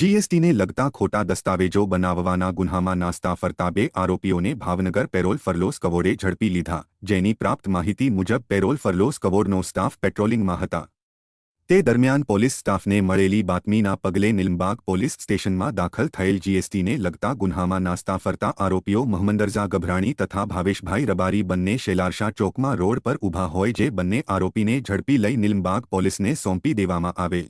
જીએસટીને લગતા ખોટા દસ્તાવેજો બનાવવાના ગુન્હામાં નાસ્તા ફરતા બે આરોપીઓને ભાવનગર પેરોલ ફરલોસ કવોડે ઝડપી લીધા, જેની પ્રાપ્ત માહિતી મુજબ પેરોલ ફરલોસ કવોડનો સ્ટાફ પેટ્રોલિંગમાં હતા. તે દરમિયાન પોલીસ સ્ટાફને મળેલી બાતમીના પગલે નિલંબાગ પોલીસ સ્ટેશનમાં દાખલ થયેલ જીએસટીને લગતા ગુન્હામાં નાસ્તા ફરતા આરોપીઓ મોહમ્મદરઝા ગભરાણી તથા ભાવેશભાઈ રબારી બંને શેલારશા ચોકમાં રોડ પર ઊભા હોય જે બંને આરોપીને ઝડપી લઈ નિલંબાગ પોલીસને સોંપી દેવામાં આવે.